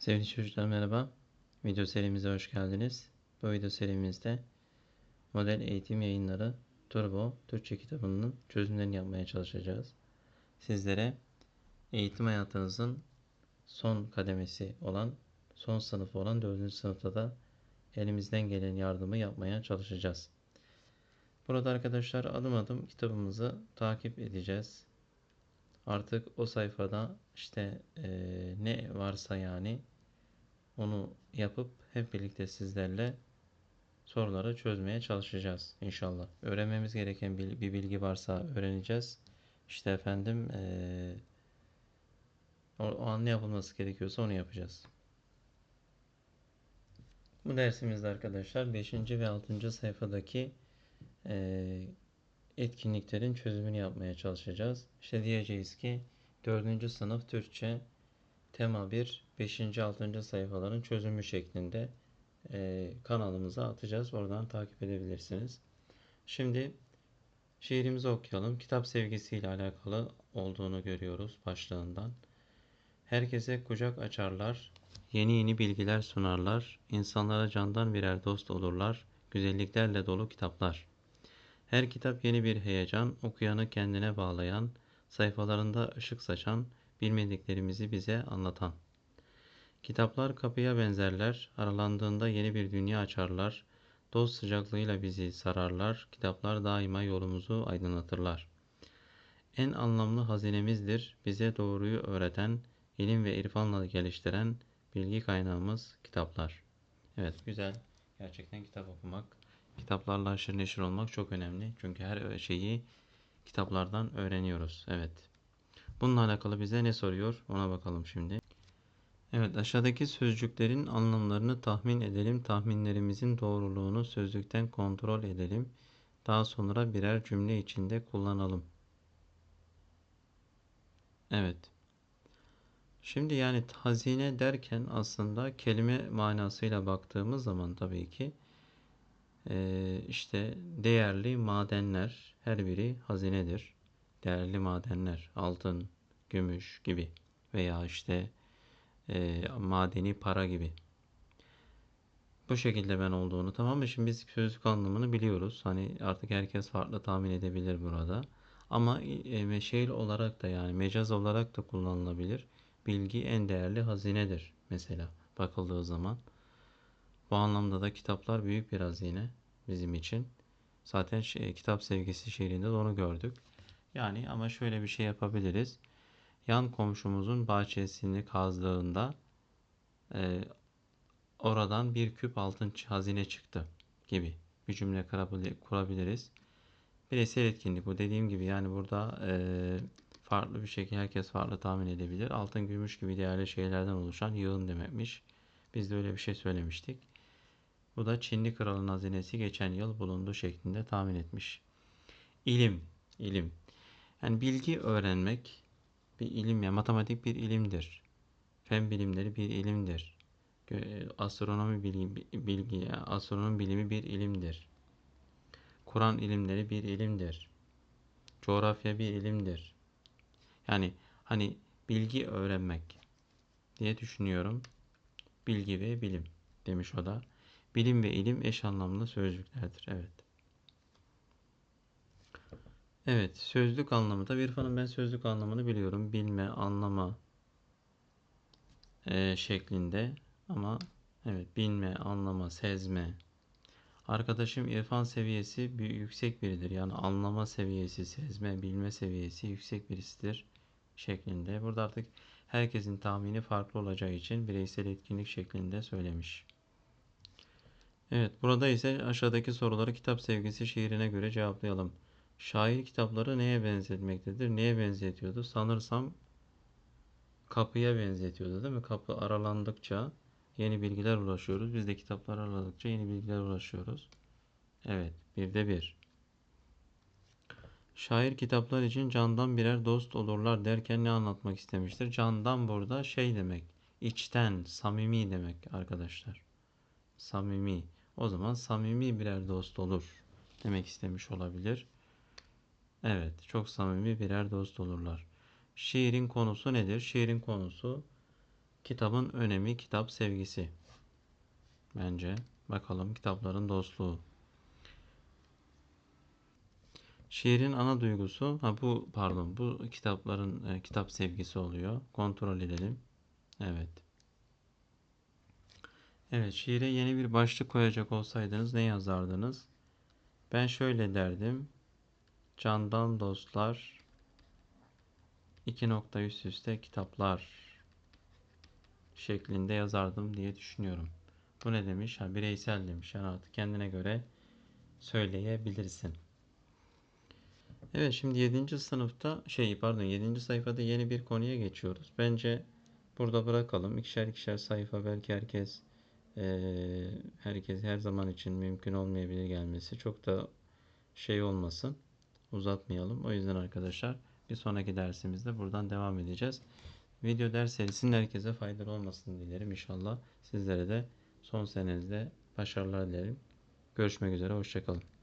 Sevgili çocuklar merhaba. Video serimize hoş geldiniz. Bu video serimizde Model Eğitim Yayınları Turbo Türkçe kitabının çözümlerini yapmaya çalışacağız. Sizlere eğitim hayatınızın son kademesi olan, son sınıfı olan 4. sınıfta da elimizden gelen yardımı yapmaya çalışacağız. Burada arkadaşlar adım adım kitabımızı takip edeceğiz. Artık o sayfada işte eee, ne varsa yani onu yapıp hep birlikte sizlerle soruları çözmeye çalışacağız inşallah. Öğrenmemiz gereken bir bilgi varsa öğreneceğiz. İşte efendim o, o an ne yapılması gerekiyorsa onu yapacağız. Bu dersimizde arkadaşlar 5. ve 6. sayfadaki eee, etkinliklerin çözümünü yapmaya çalışacağız. İşte diyeceğiz ki 4. sınıf Türkçe tema 1 5. 6. sayfaların çözümü şeklinde e, kanalımıza atacağız. Oradan takip edebilirsiniz. Şimdi şiirimizi okuyalım. Kitap sevgisiyle alakalı olduğunu görüyoruz başlığından. Herkese kucak açarlar, yeni yeni bilgiler sunarlar, insanlara candan birer dost olurlar, güzelliklerle dolu kitaplar. Her kitap yeni bir heyecan, okuyanı kendine bağlayan, sayfalarında ışık saçan, bilmediklerimizi bize anlatan. Kitaplar kapıya benzerler, aralandığında yeni bir dünya açarlar, dost sıcaklığıyla bizi sararlar, kitaplar daima yolumuzu aydınlatırlar. En anlamlı hazinemizdir, bize doğruyu öğreten, ilim ve irfanla geliştiren bilgi kaynağımız kitaplar. Evet, güzel. Gerçekten kitap okumak, kitaplarla haşır neşir olmak çok önemli. Çünkü her şeyi kitaplardan öğreniyoruz. Evet. Bununla alakalı bize ne soruyor? Ona bakalım şimdi. Evet, aşağıdaki sözcüklerin anlamlarını tahmin edelim. Tahminlerimizin doğruluğunu sözlükten kontrol edelim. Daha sonra birer cümle içinde kullanalım. Evet. Şimdi yani hazine derken aslında kelime manasıyla baktığımız zaman tabii ki işte değerli madenler her biri hazinedir. Değerli madenler altın, gümüş gibi veya işte e, madeni para gibi. Bu şekilde ben olduğunu tamam mı? Şimdi biz sözlük anlamını biliyoruz. Hani artık herkes farklı tahmin edebilir burada. Ama e, meşeil olarak da yani mecaz olarak da kullanılabilir. Bilgi en değerli hazinedir mesela bakıldığı zaman. Bu anlamda da kitaplar büyük bir hazine bizim için. Zaten şey, kitap sevgisi şiirinde de onu gördük. Yani ama şöyle bir şey yapabiliriz. Yan komşumuzun bahçesini kazdığında e, oradan bir küp altın hazine çıktı gibi bir cümle kurabiliriz. Bireysel etkinlik bu dediğim gibi yani burada e, farklı bir şekilde herkes farklı tahmin edebilir. Altın, gümüş gibi değerli şeylerden oluşan yığın demekmiş. Biz de öyle bir şey söylemiştik. Bu da Çinli kralın hazinesi geçen yıl bulundu şeklinde tahmin etmiş. İlim, ilim. Yani bilgi öğrenmek bir ilim ya matematik bir ilimdir. Fen bilimleri bir ilimdir. Astronomi bilgi, bilgi astronomi bilimi bir ilimdir. Kur'an ilimleri bir ilimdir. Coğrafya bir ilimdir. Yani hani bilgi öğrenmek diye düşünüyorum. Bilgi ve bilim demiş o da. Bilim ve ilim eş anlamlı sözcüklerdir. Evet. Evet, sözlük anlamı da bir fanın ben sözlük anlamını biliyorum. Bilme, anlama e, şeklinde ama evet bilme, anlama, sezme. Arkadaşım irfan seviyesi bir, yüksek biridir. Yani anlama seviyesi, sezme, bilme seviyesi yüksek birisidir şeklinde. Burada artık herkesin tahmini farklı olacağı için bireysel etkinlik şeklinde söylemiş. Evet, burada ise aşağıdaki soruları kitap sevgisi şiirine göre cevaplayalım. Şair kitapları neye benzetmektedir? Neye benzetiyordu? Sanırsam kapıya benzetiyordu değil mi? Kapı aralandıkça yeni bilgiler ulaşıyoruz. Biz de kitaplar araladıkça yeni bilgiler ulaşıyoruz. Evet, bir de bir. Şair kitaplar için candan birer dost olurlar derken ne anlatmak istemiştir? Candan burada şey demek, içten, samimi demek arkadaşlar. Samimi. O zaman samimi birer dost olur demek istemiş olabilir. Evet, çok samimi birer dost olurlar. Şiirin konusu nedir? Şiirin konusu Kitabın önemi, kitap sevgisi. Bence. Bakalım kitapların dostluğu. Şiirin ana duygusu, ha bu pardon, bu kitapların e, kitap sevgisi oluyor. Kontrol edelim. Evet. Evet, şiire yeni bir başlık koyacak olsaydınız ne yazardınız? Ben şöyle derdim. Candan dostlar, iki nokta üst üste kitaplar şeklinde yazardım diye düşünüyorum. Bu ne demiş? Ha, bireysel demiş. Yani artık kendine göre söyleyebilirsin. Evet şimdi 7. sınıfta şey pardon 7. sayfada yeni bir konuya geçiyoruz. Bence burada bırakalım. İkişer ikişer sayfa belki herkes eee, herkes her zaman için mümkün olmayabilir gelmesi. Çok da şey olmasın. Uzatmayalım. O yüzden arkadaşlar bir sonraki dersimizde buradan devam edeceğiz. Video ders serisinin herkese faydalı olmasını dilerim inşallah. Sizlere de son senenizde başarılar dilerim. Görüşmek üzere. Hoşçakalın.